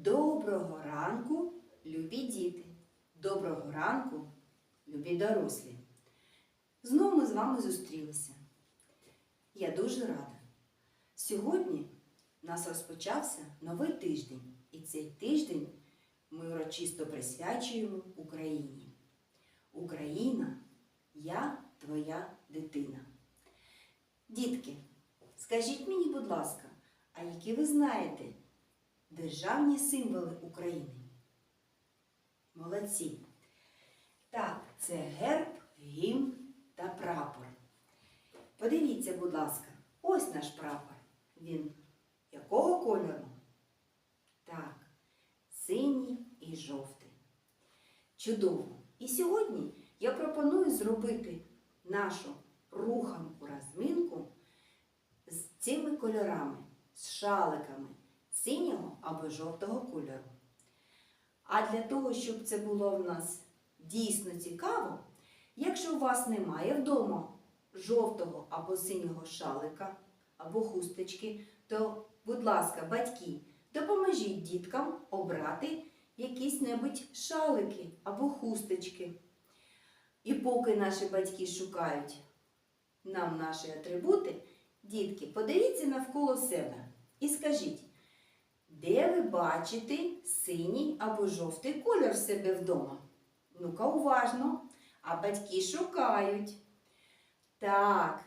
Доброго ранку, любі діти! Доброго ранку, любі дорослі! Знову ми з вами зустрілися. Я дуже рада. Сьогодні в нас розпочався новий тиждень, і цей тиждень ми урочисто присвячуємо Україні. Україна, я твоя дитина. Дітки, скажіть мені, будь ласка, а які ви знаєте державні символи України? Молодці. Так, це герб, гімн та прапор. Подивіться, будь ласка, ось наш прапор. Він якого кольору? Так, синій і жовтий. Чудово! І сьогодні я пропоную зробити нашу руханку розминку з цими кольорами, з шаликами синього або жовтого кольору. А для того, щоб це було в нас дійсно цікаво, якщо у вас немає вдома жовтого або синього шалика або хусточки, то, будь ласка, батьки, допоможіть діткам обрати якісь небудь шалики або хусточки. І поки наші батьки шукають нам наші атрибути, дітки, подивіться навколо себе і скажіть, де ви бачите синій або жовтий колір себе вдома? Ну-ка уважно, а батьки шукають. Так,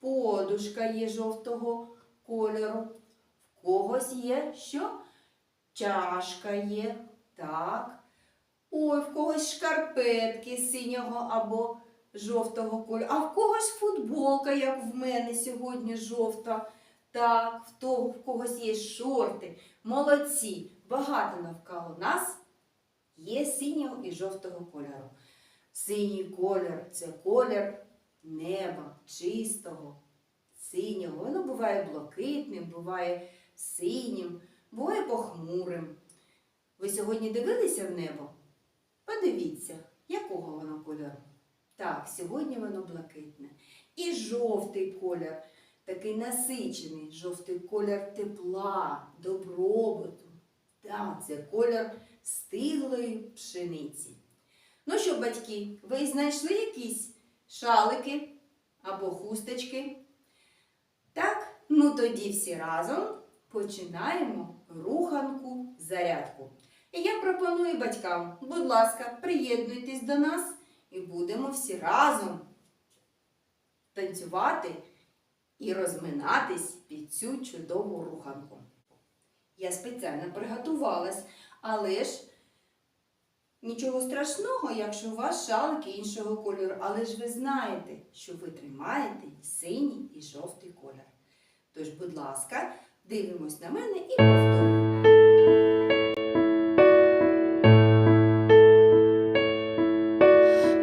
подушка є жовтого кольору. В когось є що? Чашка є. Так. Ой, в когось шкарпетки синього або жовтого кольору. А в когось футболка, як в мене сьогодні жовта. Так, в того, в когось є шорти. Молодці. Багато навколо нас є синього і жовтого кольору. Синій колір це колір неба, чистого, синього. Воно буває блакитним, буває синім, буває похмурим. Ви сьогодні дивилися в небо? Подивіться, якого воно кольору. Так, сьогодні воно блакитне. І жовтий колір, такий насичений, жовтий колір тепла, добробуту. Так, це колір стиглої пшениці. Ну що, батьки, ви знайшли якісь шалики або хусточки? Так, ну тоді всі разом починаємо руханку зарядку. І я пропоную батькам, будь ласка, приєднуйтесь до нас і будемо всі разом танцювати і розминатись під цю чудову руханку. Я спеціально приготувалась, але ж нічого страшного, якщо у вас шалики іншого кольору, але ж ви знаєте, що ви тримаєте синій і жовтий колір. Тож, будь ласка, дивимось на мене і повторюємо.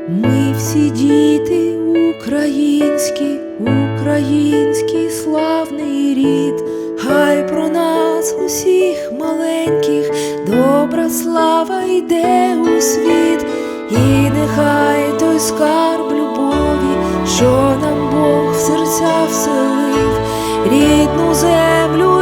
Ми всі діти українські, український славний рід, хай про нас усіх маленьких, добра слава йде у світ, і нехай той скарб любові, що нам Бог в серця вселив, рідну землю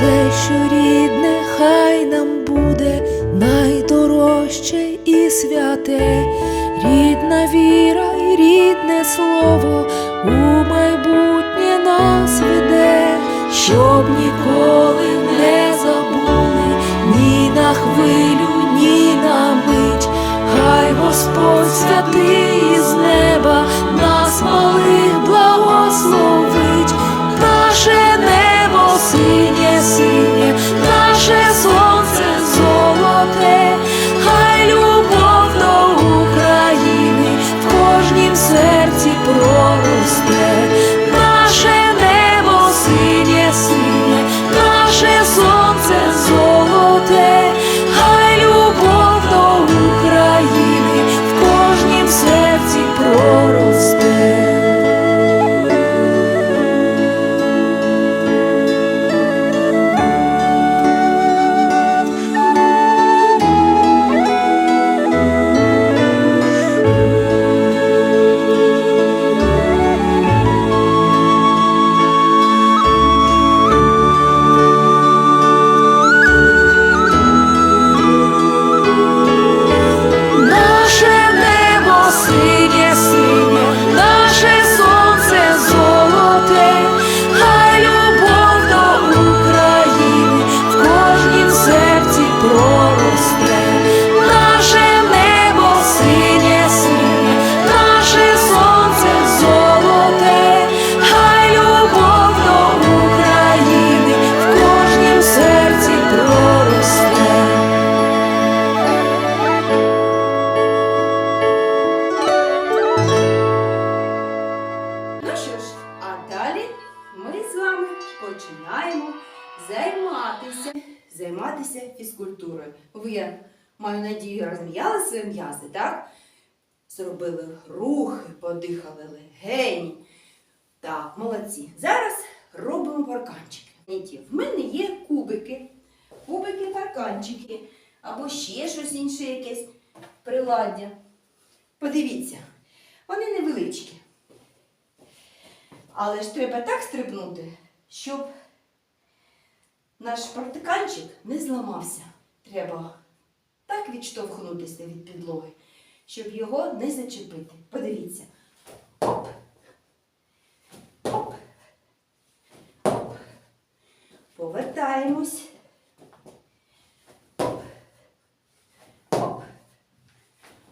Все, що рідне, хай нам буде найдорожче і святе, рідна віра і рідне слово у майбутнє нас веде, щоб ніколи не забули ні на хвилю, ні на мить, хай Господь святий з неба нас малих Jesus. М'язи, так? Зробили рухи, подихали легені. Так, молодці. Зараз робимо парканчики. В мене є кубики. Кубики, парканчики. Або ще щось інше якесь приладдя. Подивіться, вони невеличкі. Але ж треба так стрибнути, щоб наш парканчик не зламався. Треба так відштовхнутися від підлоги, щоб його не зачепити. Подивіться. Оп. Оп. Оп. Повертаємось. Оп. Оп.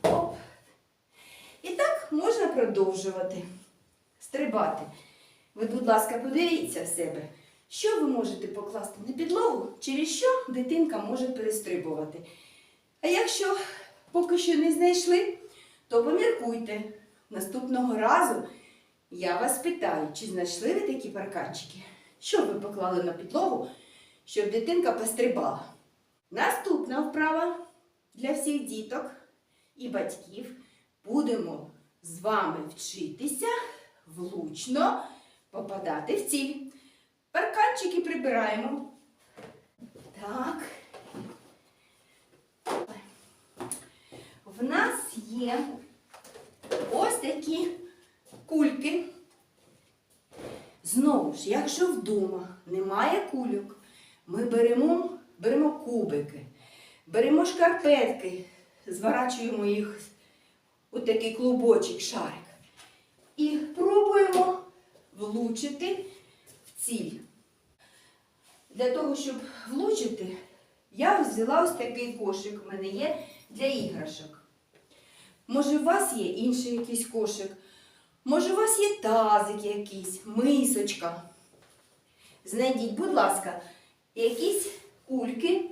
Оп. І так можна продовжувати стрибати. Ви, будь ласка, подивіться в себе, що ви можете покласти на підлогу, через що дитинка може перестрибувати. А якщо поки що не знайшли, то поміркуйте. Наступного разу я вас питаю, чи знайшли ви такі парканчики? Що ви поклали на підлогу, щоб дитинка пострибала? Наступна вправа для всіх діток і батьків. Будемо з вами вчитися влучно попадати в ціль. Парканчики прибираємо. Так. В нас є ось такі кульки. Знову ж, якщо вдома немає кульок, ми беремо, беремо кубики, беремо шкарпетки, зворачуємо їх у такий клубочок, шарик. І пробуємо влучити в ціль. Для того, щоб влучити, я взяла ось такий кошик. У мене є для іграшок. Може, у вас є інший якийсь кошик? Може, у вас є тазик якийсь, мисочка. Знайдіть, будь ласка, якісь кульки.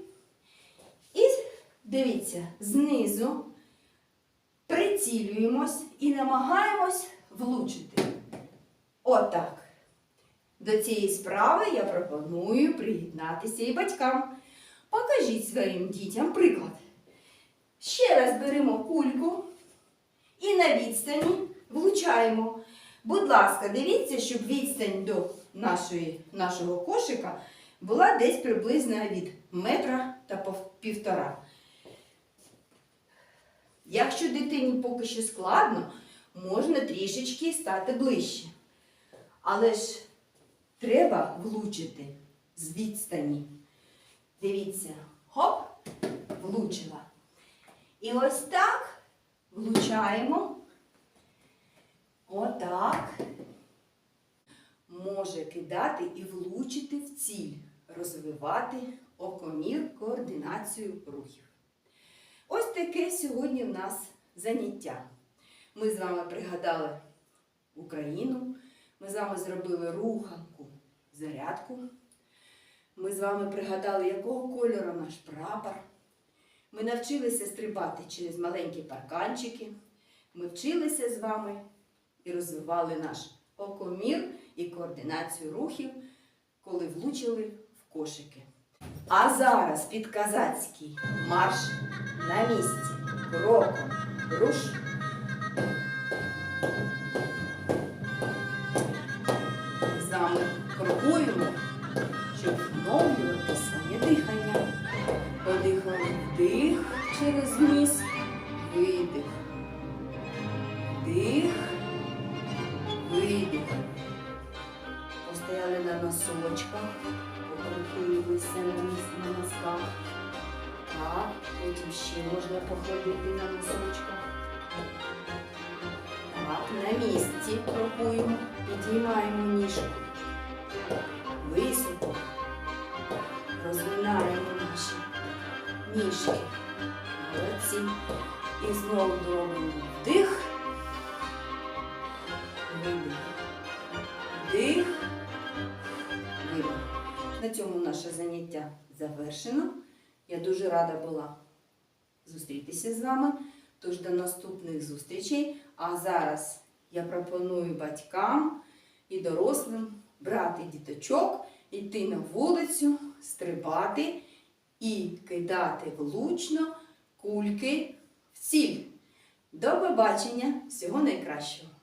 І дивіться, знизу прицілюємось і намагаємось влучити. Отак. До цієї справи я пропоную приєднатися і батькам. Покажіть своїм дітям приклад. Ще раз беремо кульку і на відстані влучаємо. Будь ласка, дивіться, щоб відстань до нашої, нашого кошика була десь приблизно від метра та півтора. Якщо дитині поки що складно, можна трішечки стати ближче. Але ж треба влучити з відстані. Дивіться, хоп, влучила. І ось так влучаємо. Отак. Може кидати і влучити в ціль, розвивати окомір, координацію рухів. Ось таке сьогодні в нас заняття. Ми з вами пригадали Україну, ми з вами зробили руханку, зарядку. Ми з вами пригадали, якого кольору наш прапор. Ми навчилися стрибати через маленькі парканчики. Ми вчилися з вами і розвивали наш окомір і координацію рухів, коли влучили в кошики. А зараз під казацький марш на місці. Кроком руш. Видих. Вдих, видих. Постояли на носочках, покрутилися на ніс на носках. Так, потім ще можна походити на носочках. Так, на місці крокуємо, підіймаємо ніжку. Я дуже рада була зустрітися з вами. Тож до наступних зустрічей. А зараз я пропоную батькам і дорослим брати діточок, йти на вулицю, стрибати і кидати влучно кульки в ціль. До побачення! Всього найкращого!